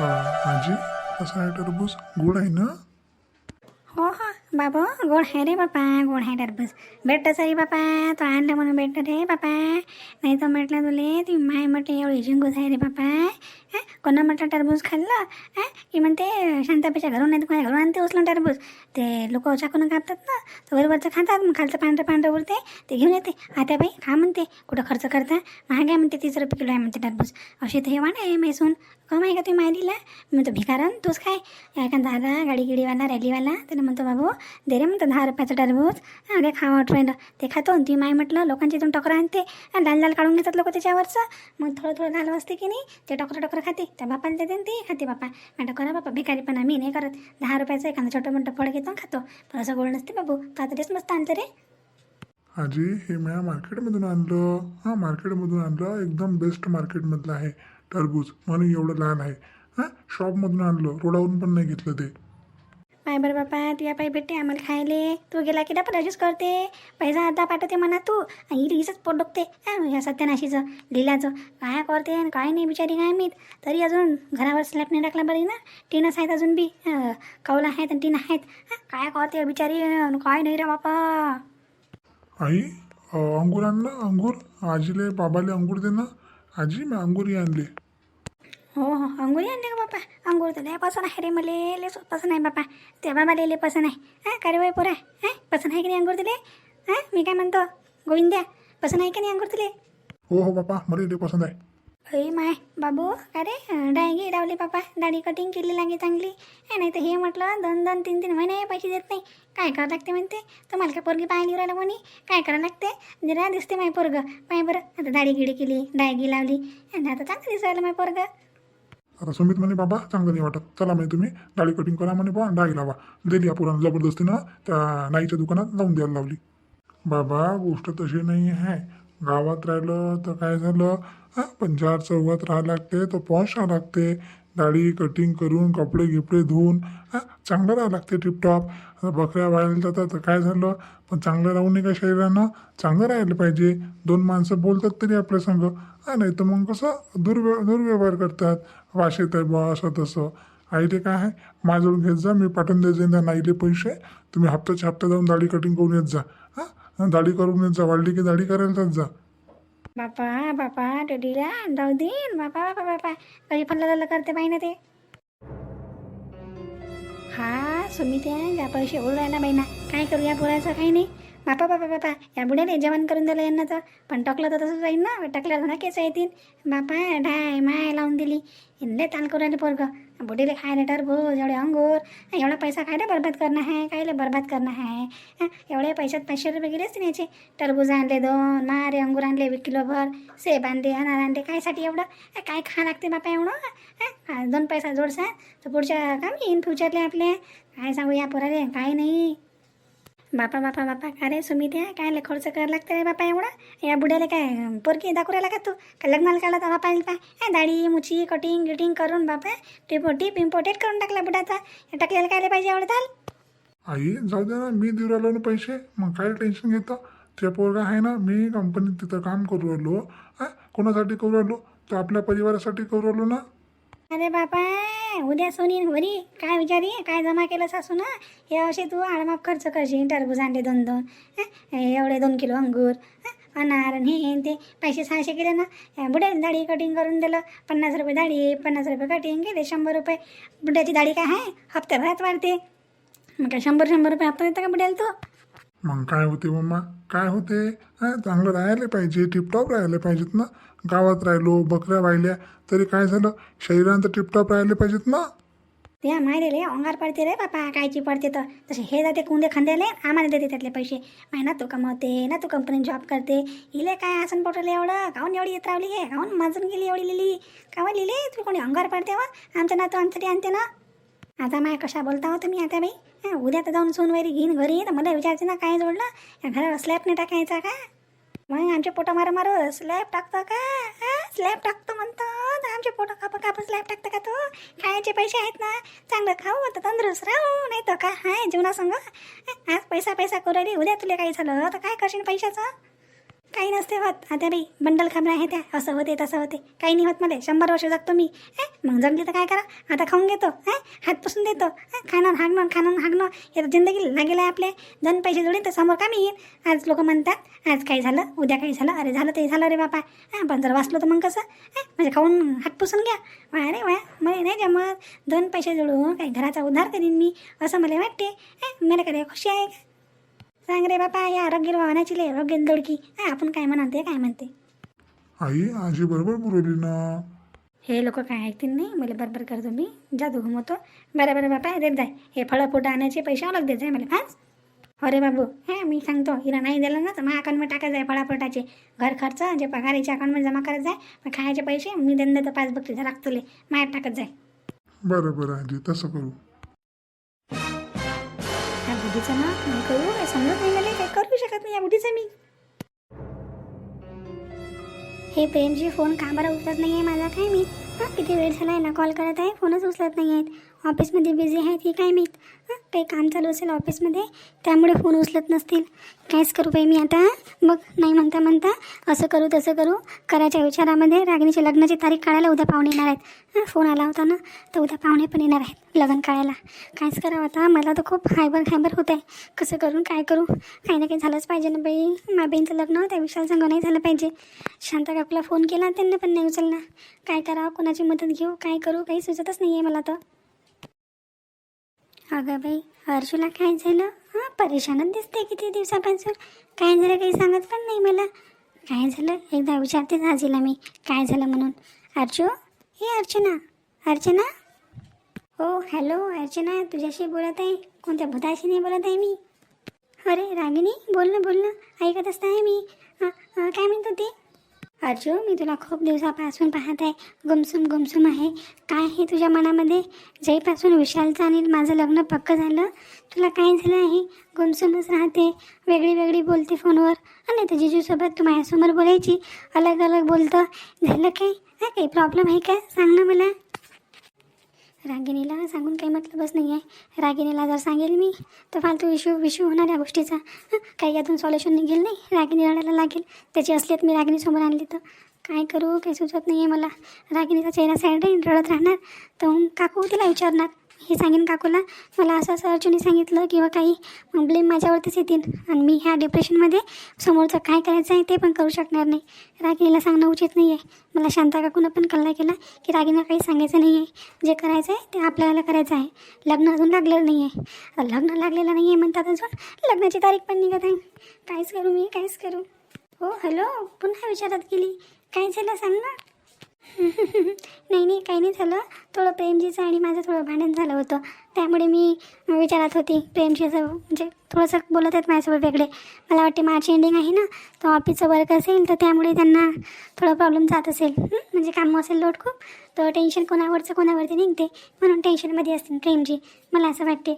आजी कसं आहे टरबूज? गोड आहे ना? हो हो. बाबो गोड आहे रे बापा गोड आहे टरबूज भेटतं सरी बापा तो आणलं म्हणून भेटतं रे बापा नाही तर म्हटलं तुले ती माय म्हटलं एवढी जिंगूस आहे रे बापा हां कोणा म्हटलं टरबूज खाल्लं हां की म्हणते शांतापेक्षा घरून नाही तर कोणा घरून आणते उचलून टरबूज ते लोक चाकून कापतात ना तर वरवरचं खातात मग खालचं पांढरं पांढरं उरते ते घेऊन येते आता बाई खा म्हणते कुठं खर्च करता महाग आहे म्हणते तीस रुपये किलो आहे म्हणते टरबूज असे तर हे वाण आहे मैसून कम आहे का तुम्ही मायलीला मी म्हणतो भिकारण तूच काय एखादा दादा गाडी गिडीवाला रॅलीवाला त्याने म्हणतो बाबू दे रे म्हणतो दहा रुपयाचं टरबूज. अरे खावा राहिलं. ते खातो आणि ती माय म्हटलं लोकांच्या इथून टकरं आणते. आणि लाल लाल काढून घेतात लोक त्याच्यावरचं. मग थोडं थोडं लाल असते की नाही ते टकरं टकरं खाते. त्या बापाला देते ते खाते बापा. मॅडम करा बापा भिकारी पण आम्ही नाही करत. दहा रुपयाचं एखादं छोटं मोठं फळ घेतो खातो. पण असं गोड नसते बाबू. का तर तेच मस्त आणतं रे. आजी हे म्या मार्केटमधून आणलं. हां मार्केटमधून आणलं. एकदम बेस्ट मार्केटमधलं आहे टरबूज. म्हणून एवढं लहान आहे. हां शॉपमधून आणलं. रोडावरून पण नाही घेतलं ते. पाय बरं बापा तुझ्या पाय भेटते आम्हाला खायले. तू गेला की डबल अशीच करते. पैसा आता पाठवते म्हणा तू. आणि हिचं पोट डोकते हं, या सत्यानाशीचं लिलाचं? काय करते आणि काय नाही बिचारी काय मी तरी अजून घरावर स्लॅप नाही टाकला बरी ना? टीनच आहेत अजून बी. कौला आहेत आणि टीन आहेत. काय करते बिचारी? काय नाही रे बापा आई अंगूर आण ना अंगूर. आजीले बाबाले अंगूर दे ना. आजी मी अंगूर आणले. हो हो. अंगुरी आणले का बापा अंगूर तर लय पसंत आहे रे मले. लय पसंत आहे बापा ते बाबा लय लय पसंत आहे. हां का रे वय पोरा? हां पसंत आहे की नाही अंगूर तुले? हां मी काय म्हणतो? गोविंद्या पसंत आहे की नाही अंगूर तुले? हो हो बापा मला ते पसंत आहे. अरे माय बाबू अरे डायगी लावली बापा दाढी कटिंग केली लागे चांगली. हे नाही तर हे म्हटलं दोन दोन तीन तीन महिने पैसे देत नाही. काय करावं लागते म्हणते? तुम्हाला काय पोरगी पाहायला राहिलं कोणी? काय करावं लागते? जरा दिसते माय पोरग. पाय बरं आता दाढी गिडी केली डायगी लावली. आणि आता चांगलं दिसायला माय पोरग. आता सुमित म्हणे बाबा चांगलं नाही वाटत. चला म्हणे तुम्ही दाढी कटिंग करा म्हणे बा डाळी लावा. दिली या पोरानं जबरदस्तीनं त्या नाईच्या दुकानात लावून द्यायला लावली. बाबा गोष्ट तशी नाही आहे. गावात राहिलं तर काय झालं? पंचार पण चार चौघात लागते तर पॉश राहावं लागते. दाढी कटिंग करून कपडे गिपडे धुवून चांगलं राहावं लागते टिपटॉप बकऱ्या व्हायला जातात तर काय झालं? पण चांगलं राहून नाही का शरीरानं चांगलं राहिलं पाहिजे. दोन माणसं बोलतात तरी आपल्या संग. हा नाही तर मग कसं? दुर्व्य दुर्व्यवहार करतात. वाश येत आहे बा असं तसं आईले काय आहे? माझ्याजवळ घेत जा मी पाठवून देत जाईन. त्या नाईले पैसे. तुम्ही हप्त्याच्या हप्ता जाऊन दाढी कटिंग करून येत जा. हां दाढी करून येत जा. वाढली की दाढी करायला जात जा. बापा बापा टेडीला जाऊ देईन. बापा बापा बापा. कधी पण लल करते ना ते. हा सुमित्या या पैसे उडू राहिला बाई ना काय करूया बोलायचं काही नाही. बापा बापा बापा या बुड्याने जेवण करून दिलं यांना तर पण टाकलं तर तसंच जाईन ना? टकल्यावर ना केस येतील. बापा ढाय माय लावून दिली. इनले ताल करू राहिले पोरगं. बुडीले खायला टरबूज एवढे अंगूर एवढा पैसा खायला बरबाद करणं आहे कायले बरबाद करणं आहे एवढ्या पैशात पाचशे रुपये गेलेच न्यायचे याचे. टरबूज आणले दोन मारे अंगूर आणले एक किलोभर. सेब आणले अनार आणले कायसाठी एवढं? काय खा लागते बापा एवढं? दोन पैसा जोडसा. तर पुढच्या काम येईन फ्युचरले आपले? काय सांगू या पोराले? काय नाही. बापा बापा बापा काय रे सुमित्या काय लय खर्च करायला लागतं रे बापा एवढा? या बुड्याला काय पोरकी दाखवू राहिला का तू? का लग्नाला काढला तर बापा पा हा दाढी मुची कटिंग गिटिंग करून बापा टिप टिप इम्पोर्टेड करून टाकला बुडाचा. टाकलेला काय पाहिजे आवडताल आई जाऊ दे ना मी देऊ राहिलो ना पैसे. मग काय टेन्शन घेतं? ते पोरगा आहे ना मी कंपनीत तिथं काम करू राहिलो कोणासाठी करू राहिलो? तर आपल्या परिवारासाठी करू राहिलो ना? अरे बापा उद्या सोनी घरी काय विचारी? काय जमा केलं सासू ना हे असे तू आळमाप खर्च करशील टरबूज आणले दोन दोन एवढे दोन किलो अंगूर अनार आणि हे ते. पैसे सहाशे केले ना? या बुड्याची दाढी कटिंग करून दिलं. पन्नास रुपये दाढी पन्नास रुपये कटिंग केले शंभर रुपये. बुड्याची दाढी काय आहे? हप्त्याभरात वाढते. मग काय शंभर शंभर रुपये हप्ता देता का बुड्याला तू? मग काय होते मम्मा? काय होते? चांगलं राहायला पाहिजे टिपटॉप राहायला पाहिजेत ना? गावात राहिलो बकऱ्या वाहिल्या तरी काय झालं? शरीरानं टिपटॉप राहिले पाहिजेत ना? त्या मायले अंगार पडते रे बापा कायची पडते तर. तसे हे जाते कुंदे खांद्याले आम्हाला देते त्यातले पैसे. माय ना तू कमवते ना तू कंपनीत जॉब करते. हिले काय आसन पटवले एवढं? काहून एवढी येत रावली हे? काहून माजून गेली एवढी लिहिली कावा लिहिली तुम्ही कोणी अंगार पडते वा? आमच्या नातू आमच्यासाठी आणते ना? आता माय कशा बोलता हो तुम्ही आता बाई? हां उद्या तर जाऊन सोनवारी घेईन घरी तर मला विचारते ना काय जोडलं? या घरावर स्लॅब नाही टाकायचा का? मग आमच्या पोटा मारा मारू स्लॅब टाकतो का? स्लॅब टाकतो म्हणतो. आमच्या आमचे पोटं कापा कापा स्लॅब टाकतं का तो? खायचे पैसे आहेत ना? चांगलं खाऊ तर तंदुरुस्त राहू नाही तर का? हाय जीवनासंग? आज पैसा पैसा करू उद्या तुला काही झालं तर काय करशील पैशाचं? काही नसते होत. आता बाई बंडल खाबरा आहे त्या. असं होते तसं होते. काही नाही होत मला. शंभर वर्ष जगतो मी. ए मग जगली तर काय करा? आता खाऊन घेतो. ए हात पुसून देतो. हे खाणं हागणं खाणं हागणं. हे तर जिंदगी लागेल आहे आपले. धन पैसे जोडीन तर समोर कामी येईल. आज लोक म्हणतात आज काही झालं? उद्या काही झालं? अरे झालं ते झालं रे बापा. हां पण जर वाचलो तर मग कसं? हे म्हणजे खाऊन हात पुसून घ्या. वा रे वा मला नाही जमत. दोन पैसे जोडून काही घराचा उद्धार करीन मी. असं मला वाटते. हे मला काय खुशी आहे का? सांग रे बापा या आरोग्य वाहनाची लय आरोग्य दडकी. हा, आपण काय म्हणते काय म्हणते? आई आजी बरोबर बोलवली ना? हे लोक काय ऐकतील नाही? मला बरोबर करतो मी जादू घुमवतो बरं बरं बापा देत जाय हे फळं फुटं आणायचे पैसे अलग देत जाय मला. हाच अरे बाबू हे मी सांगतो हिला नाही दिलं ना तर माझ्या अकाउंटमध्ये टाकायचं आहे फळाफटाचे घर खर्च जे पगारीच्या अकाउंटमध्ये जमा करायचं आहे मग खायचे पैसे मी देणं देतो पाच बघते लागतले माझ्यात टाकत जाय बरं बरं आजी तसं करू. ह्या ना नाही करू काय समजत नाही मला काय करू शकत नाही या बुद्धीचं मी. हे प्रेमजी फोन का बरं उचलत नाही आहे माझा? काय मी? हां किती वेळ झाला आहे ना कॉल करत आहे? फोनच उचलत नाही आहेत ऑफिसमध्ये बिझी आहेत की काय मी हां काही काम चालू असेल ऑफिसमध्ये त्यामुळे फोन उचलत नसतील. कायच करू बाई मी आता मग नाही म्हणता म्हणता असं करू तसं करू. करायच्या विचारामध्ये रागिणीच्या लग्नाची तारीख काढायला उद्या पाहुणे येणार आहेत. हां फोन आला होता ना तर उद्या पाहुणे पण येणार आहेत लग्न काढायला. कायच करावं आता मला तर खूप हायबर हायबर होत आहे कसं करून काय करू? काही ना काही झालंच पाहिजे ना बाई. माझ्या बहीणचं लग्न त्या विशाल संघ नाही झालं पाहिजे. शांता काकूला फोन केला त्यांनी पण नाही उचलला काय करावं कोणाची मदत घेऊ काय करू काही सुचतच नाही आहे मला तर. अगं बाई अर्जुला काय झालं? हां परेशानच दिसते किती दिवसापासून. काय झालं काही सांगत पण नाही मला. काय झालं? एकदा विचारतेच आजीला मी काय झालं म्हणून. अर्जू? हे अर्चना. अर्चना? हो हॅलो अर्चना तुझ्याशी बोलत आहे. कोणत्या भूताशी नाही बोलत आहे मी? अरे रागिनी बोल ना बोल ना. ऐकतच आहे मी. काय म्हणत होती? अर्जू मी तुला खूप दिवसापासून पाहत आहे. गुमसुम गुमसुम आहे. काय आहे तुझ्या मनामध्ये? जयपासून विशालचं आणि माझं लग्न पक्क झालं? तुला काय झालं आहे? गुमसुमच राहते. वेगळी वेगळी बोलते फोनवर. आणि तर जिजूसोबत तू माझ्यासमोर बोलायची. अलग अलग बोलतं. झालं काय? हा काही प्रॉब्लेम आहे का? सांग ना मला. रागिणीला सांगून काही मतलबच नाही आहे रागिणीला जर सांगेल मी तर फालतू इश्यू विश्यू होणार या गोष्टीचा. काही यातून सॉल्युशन निघेल नाही? रागिणी रडायला लागेल. त्याची असलीत मी रागिणीसमोर आणली तर. काय करू? काही सुचत नाही आहे मला. रागिणीचा चेहरा साईड राहील रडत राहणार. तर मग काकू तिला विचारणार हे सांगेन काकूला. मला असं असं अर्जुनी सांगितलं किंवा काही ब्लेम माझ्यावरतीच येतील आणि मी ह्या डिप्रेशनमध्ये समोरचं काय करायचं आहे ते पण करू शकणार नाही. रागिणीला सांगणं उचित नाही आहे मला शांता काकूनं पण कल्ला केला की रागिणीला काही सांगायचं नाही आहे जे करायचं आहे ते आपल्याला करायचं आहे. लग्न अजून लागलेलं नाही आहे लग्न लागलेलं नाही आहे म्हणतात अजून. लग्नाची तारीख पण निघत आहे. काहीच करू मी काहीच करू. हो हॅलो पुन्हा विचारात गेली काय झालं सांग ना. नाही नाही काही नाही झालं. थोडं प्रेमजीचं आणि माझं थोडं भांडण झालं होतं. त्यामुळे मी विचारत होती प्रेमजीचं म्हणजे थोडंसं बोलत आहेत माझ्यासोबत वेगळे. मला वाटते मार्च एंडिंग आहे ना तर ऑफिसचं वर्क असेल तर त्यामुळे त्यांना थोडा प्रॉब्लेम जात असेल. म्हणजे कामं असेल लोट खूप तर टेन्शन कोणावरचं कोणावरती निघते म्हणून टेन्शनमध्ये असतील प्रेमजी. मला असं वाटते.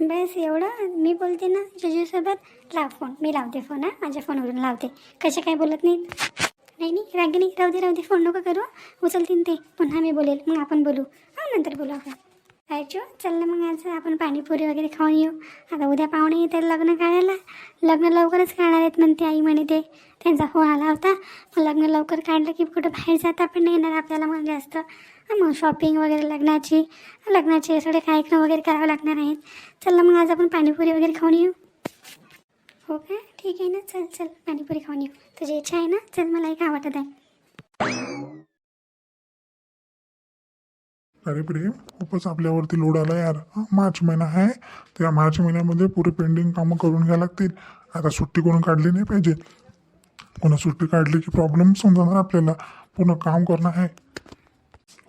बस एवढं. मी बोलते ना जिजूसोबत. लाव फोन मी लावते फोन हां? माझ्या फोनवरून लावते. कसे काय बोलत नाहीत? नाही नाही रागिनी राहू दे राहू दे फोन नको करू उचलतीन ते. पुन्हा मी बोलेल मग आपण बोलू. हां नंतर बोलू आपण. राहायचो चल ना मग आज आपण पाणीपुरी वगैरे खाऊन येऊ. आता उद्या पाहुणे येतात लग्न काढायला. लग्न लवकरच काढणार आहेत म्हणते आई म्हणे ते. त्यांचा फोन आला होता. मग लग्न लवकर काढलं की कुठं बाहेर जाता पण नाही येणार आपल्याला मग जास्त. हां, मग शॉपिंग वगैरे लग्नाची. लग्नाचे सगळे कार्यक्रम वगैरे करावे लागणार आहेत. चल ना मग आज आपण पाणीपुरी वगैरे खाऊन येऊ. हो काय? ठीक आहे ना? चल चल. पाणीपुरी खाऊन येऊ. तुझी इच्छा आहे ना? चल मलाही एक वाटत आहे अरे प्रेम खूपच आपल्यावरती लोड आला यार. हा, मार्च महिना आहे. त्या मार्च महिन्यामध्ये पुरे पेंडिंग कामं करून घ्यायला लागतील. आता सुट्टी कोणी काढली नाही पाहिजे. कोणा सुट्टी काढली की प्रॉब्लेम समजणार आपल्याला. पूर्ण काम करणं आहे.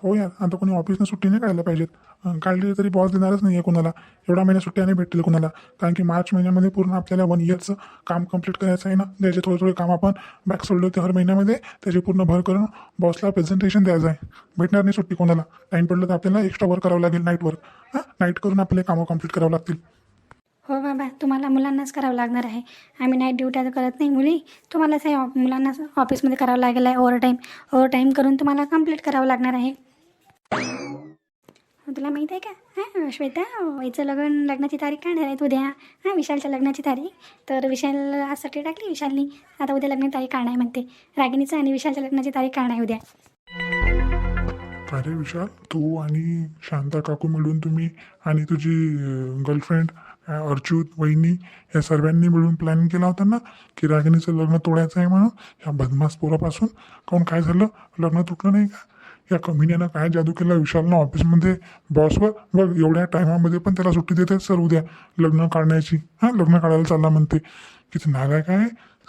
हो यार आता कोणी ऑफिसनं सुट्टी नाही काढल्या पाहिजेत. अं, काढली तरी बॉस देणारच नाही आहे कोणाला. एवढा महिना सुट्ट्या नाही भेटतील कोणाला. कारण की मार्च महिन्यामध्ये पूर्ण आपल्याला वन इयरचं काम कंप्लीट करायचं आहे ना त्याचे थोडे थोडे काम आपण बॅक सोडले होते हर महिन्यामध्ये त्याची पूर्ण भर करून बॉसला प्रेझेंटेशन द्यायचं आहे. भेटणार नाही सुट्टी कोणाला. टाईम पडलं तर आपल्याला एक्स्ट्रा वर्क करावं लागेल नाईट वर्क हां? नाईट करून आपले कामं कंप्लीट करावं लागतील. हो बाबा तुम्हाला मुलांनाच करावं लागणार आहे. आम्ही नाईट ड्युट्या तर करत नाही मुली. तुम्हालाच आहे ऑफ- मुलांनाच ऑफिसमध्ये करावं लागेल आहे ओव्हर टाईम ओव्हर टाईम करून तुम्हाला कंप्लीट करावं लागणार आहे. तुला माहीत आहे का? हां श्वेता याचं लग्न लग्नाची तारीख काढणार आहेत उद्या. हां विशालच्या लग्नाची तारीख. तर विशाल आज सट्टी टाकली विशालनी. आता उद्या लग्न तारीख काढणार आहे म्हणते. रागिणीचं आणि विशालच्या लग्नाची तारीख काढणार आहे उद्या. काय रे विशाल तू आणि शांता काकू मिळून तुम्ही आणि तुझी गर्लफ्रेंड अर्चूत वहिनी या सर्वांनी मिळून प्लॅन केला होता ना? की रागिणीचं लग्न तोडायचं आहे म्हणून? ह्या बदमास पोरापासून? काऊन काय झालं? लग्न तुटलं नाही का? या कमिनीनं काय जादू केला विशालनं ऑफिसमध्ये? बॉसवर बघ एवढ्या टायमामध्ये पण त्याला सुट्टी देते. सर उद्या लग्न काढण्याची. हां लग्न काढायला चालला म्हणते. किती नालायक आहे.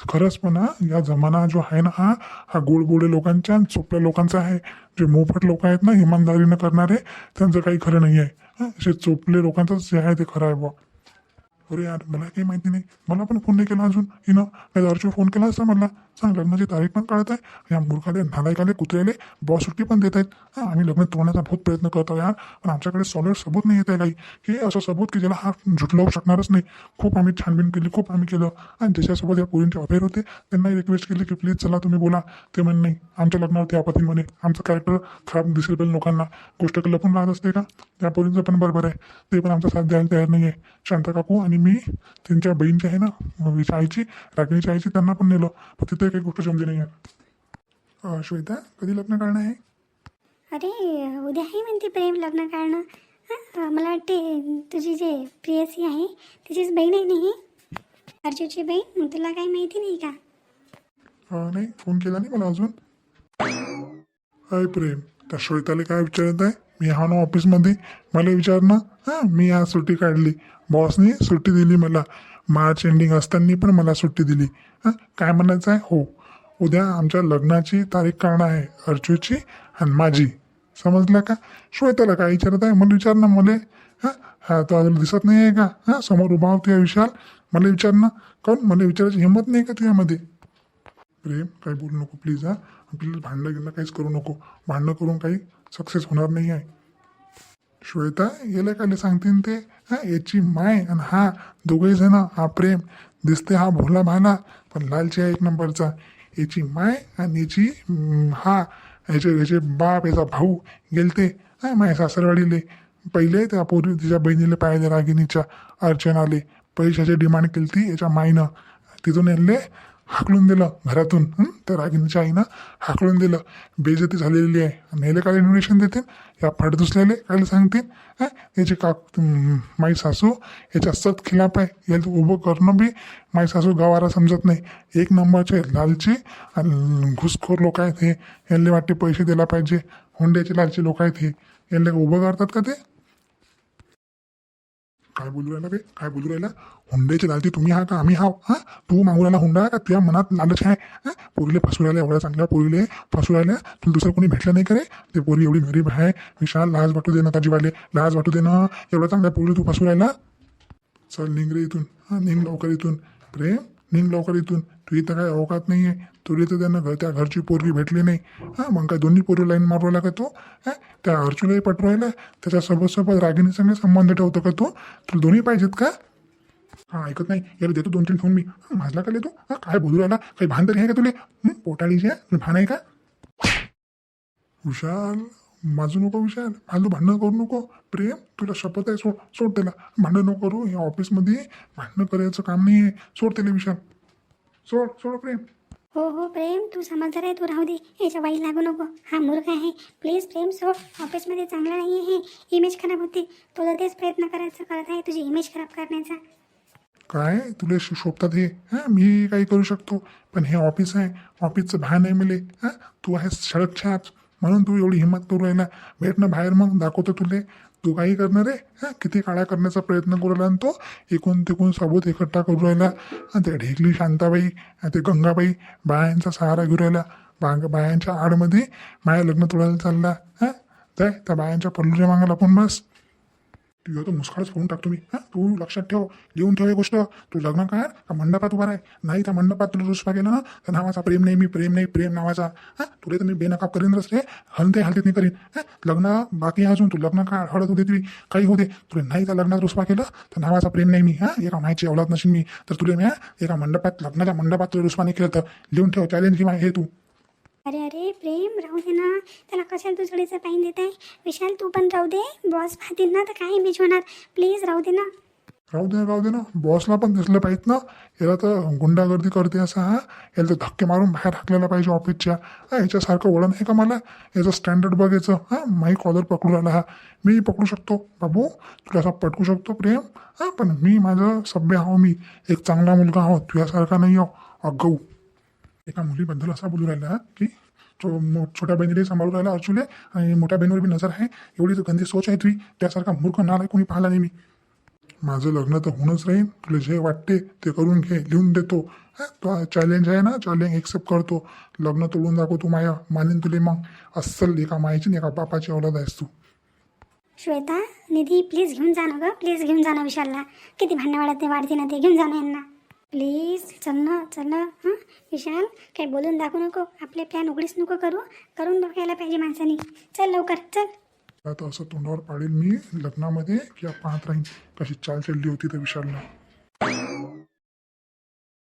खरंच पण हा या जमाना जो आहे ना हा हा गोडगोडे लोकांच्या आणि चोपड्या लोकांचा आहे. जे मोफट लोक आहेत ना इमानदारीनं करणारे त्यांचं काही खरं नाही आहे असे चोपले लोकांचंच जे आहे ते खरं आहे बुवा. अरे यार मला काही माहिती नाही. मला पण फोन नाही केला अजून. हिनं नाही अर्जुन फोन केला असता म्हणला सांग लग्नाची तारीख पण काढत आहे. या मूर्खाले नालायकाले कुत्र्याले बॉस सुट्टी पण देत आहेत. हां आम्ही लग्न तोडण्याचा बहुत प्रयत्न करतो यार. पण आमच्याकडे सॉलिड सबूत नाही येत आहे काही. हे असं सबूत की ज्याला हा झुटलावू शकणारच नाही. खूप आम्ही छानबीन केली खूप आम्ही केलं. आणि ज्याच्यासोबत या पोरींचे अफेअर होते त्यांनाही रिक्वेस्ट केली की प्लीज चला तुम्ही बोला. ते म्हणे नाही आमच्या लग्नावरती आपत्ती म्हणे. आमचं कॅरेक्टर खराब दिसेल पाहिजे लोकांना. गोष्ट लपून राहत असते का? त्या पोरींचं पण बरोबर आहे. ते पण आमचा साथ द्यायला तयार नाही आहे शांता काकू आणि मी त्यांच्या बहीणची आहे ना आईची रागिणीच्या आईची त्यांना पण नेलं. पण तिथे काही गोष्ट जमली नाही आहे श्वेता कधी लग्न करणं आहे? अरे उद्या आहे म्हणते प्रेम लग्न काढणं हां मला वाटते तुझी जे प्रियसी आहे तिचीच बहीण आहे नाही अर्जुची बहीण तुला काही माहिती नाही का? नाही फोन केला नाही मला अजून. अय प्रेम. त्या श्वेताला काय विचारत आहे? मी हा ना ऑफिसमध्ये. मला विचार ना. हां मी आज सुट्टी काढली. बॉसनी सुट्टी दिली मला. मार्च एंडिंग असताना पण मला सुट्टी दिली. हां काय म्हणायचं आहे? हो. उद्या आमच्या लग्नाची तारीख काढणं आहे. अर्चूची आणि माझी. समजलं का? श्वेताला काय विचारत आहे? मला विचार ना मला. हां हा तो अजून दिसत नाही आहे का? हां समोर उभा होती विशाल. मला विचार ना. काऊन मला विचारायची हिंमत नाही का तुझ्यामध्ये? प्रेम काही बोलू नको प्लीज हां. प्लीज भांडणं गिरणं काहीच करू नको. भांडणं करून काही सक्सेस होणार नाही आहे. श्वेता याला काय सांगतील ते? याची माय आणि हा दोघे जण हा प्रेम. दिसते हा भोला भाला पण लालची आहे एक नंबरचा. याची माय आणि याची हा याचे याचे बाप याचा भाऊ गेलते. हा माय सासरवाडीले. पहिले त्या पोरी तिच्या बहिणीला पाहिले रागिनीच्या अर्चनाले. पैशाची डिमांड केली ती याच्या मायनं. तिथून यांले हाकलून दिलं घरातून. त्या रागिनीच्या आईनं हाकलून दिलं. बेजती झालेली आहे. आणि याला काय इन्व्हिटेशन देतील. या फडदुसल्याले काय सांगतील? याची का माई सासू याच्या सत खिलाफ आहे. याला उभं करणं बी माई सासू गावाला समजत नाही. एक नंबरचे लालची आणि घुसखोर लोक आहेत हे. यांना वाटते पैसे दिला पाहिजे. हुंड्याचे लालची लोक आहेत हे. यांना उभं करतात का ते? काय बोलू राहिला बे? काय बोलू राहिला? हुंड्याची लालची तुम्ही हा का? आम्ही हाव हा? तू मागू राहिला हुंडा का? तुझ्या मनात लालच आहे हा? पोरीले फसू राहिल्या एवढ्या चांगल्या पोरीले फसू राहिल्या तुला दुसरं कोणी भेटलं नाही करे ते पोरी एवढी गरीब आहे विशाल लाज वाटू दे ना ताजीवाले लाज वाटू दे ना. एवढ्या चांगल्या पोरी तू फसू राहिला? चल निंग रे इथून. हा निंग लवकर इथून. प्रेम निंग लवकर इथून. तू इथं काय अवकात नाही आहे तुला तर त्यांना घर त्या घरची पोरगी भेटली नाही। हां मग काय दोन्ही पोरी लाईन मारू का तो हो, हां? त्या अर्जुनलाही पटवायला राहिला त्याच्यासोबत सोबत रागिणी संग संबंध ठेवतो का तू? तुला दोन्ही पाहिजेत का? हां ऐकत नाही. याला देतो दोन तीन फोन मी. माझला का देतो हां काय बोलू राहिला? काही भान तरी आहे का तुले? पोटाळीचे पोटाळीची आहे भान आहे का? विशाल माझं नको विशाल. फालतू भांडणं करू नको. प्रेम तुला शपथ आहे सोड सोड त्याला. भांडण नको करू. या ऑफिसमध्ये भांडणं करायचं काम नाही आहे सोड त्याला विशाल. सोड सोड प्रेम. हो हो प्रेम तू समजदार आहे तू राहू दे. याच्या वाई लागू नको. हा मूर्ख आहे. प्लीज प्रेम सोड. ऑफिसमध्ये चांगला नाही आहे इमेज खराब होते. तो जर तेच प्रयत्न करायचा करत आहे तुझी इमेज खराब करण्याचा. काय? तुला शोभतात हे? हां मी काही करू शकतो. पण हे ऑफिस आहे. ऑफिसचं भान आहे मले. हां तू आहेस सडक छाच म्हणून तू एवढी हिंमत करू राहिला. भेट ना बाहेर मग दाखवतो तुले. तू काही करणार आहे? हां किती काळा करण्याचा प्रयत्न करू राहिला आणि तो एकूण तिकून सबूत एकट्ठा करू राहिला. आणि ते ढेकली शांताबाई आणि ते गंगाबाई बायांचा सहारा घेऊ राहिला. बा बायांच्या आडमध्ये माया लग्न तोडायला चालला. हां त्या बायांच्या पल्लूच्या मागायला पण बस. तुझ्या तर मुस्काळच फोडून टाकतो मी हां तू लक्षात ठेव. लिहून ठेव ही गोष्ट. तू लग्न काय? का मंडपात उभा आहे नाही त्या मंडपात तुला रुसपा केला ना तर नावाचा प्रेम नाही मी प्रेम नाही प्रेम नावाचा. हां तुला तर मी बेनकाप करीन रस्ते. हलते हलते नाही करीन. हां लग्न बाकी अजून. तू लग्न काय हळद होते तुझी काही होते. तुला नाही त्या लग्नात रुसपा केलं तर नावाचा प्रेम नाही मी. हां एका माहिती अवलाद नशीन मी. तर तुला मी एका मंडपात लग्नाच्या मंडपात तुला रुसपा नाही केलं तर. लिहून ठेव चॅलेंज किंवा हे तू. अरे अरे प्रेम राहू दे ना. त्याला कशाला तू थोडीचं पाणी देत आहे? विशाल तू पण राहू दे. बॉस पाहतील ना तर काय इमेज होणार. प्लीज राहू दे ना. राहू दे ना राहू दे ना. बॉसला पण दिसलं पाहिजे ना. याला तर गुंडागर्दी करते असं हा? याला तर धक्के मारून बाहेर हाकलेला पाहिजे ऑफिसच्या हा याच्यासारखं वळण आहे का मला? याचं स्टँडर्ड बघायचं हां माही कॉलर पकडू आला हा. मी पकडू शकतो बाबू? तुला असा पटकू शकतो प्रेम? हां पण मी माझं सभ्य आहो मी. एक चांगला मुलगा आहो तुझ्यासारखा नाही आहो. अगाऊ एका मुलीबद्दल असा बोलू राहिला की तो छोट्या बहिणीला सांभाळू राहिला अर्जुले आणि मोठ्या बहिणीवर बी नजर आहे एवढी तर गंदी सोच आहे तुझी त्यासारखा मूर्ख नाला कोणी पाहिला नाही मी. माझं लग्न तर होणंच राहील तुला जे वाटते ते करून घे लिहून देतो. तो चॅलेंज आहे ना चॅलेंज एक्सेप्ट करतो. लग्न तोडून दाखव तू माया मानेन तुले मग. अस्सल एका मायची एका बापाची औलाद आहेस तू. श्वेता निधी प्लीज घेऊन जा ना गं प्लीज घेऊन जा ना विशालला. किती भांडण वाढते ते वाढते ना ते घेऊन जा ना यांना. प्लीज चल ना चल ना हां? विशाल काही बोलून दाखवू नको. आपले प्लॅन उघडीच नको करू. करून बघायला पाहिजे माणसानी. चल लवकर चल. आता असं तोंडावर पाडेल मी लग्नामध्ये किंवा पाहत राहीन कशी चाल चालली होती तर विशालला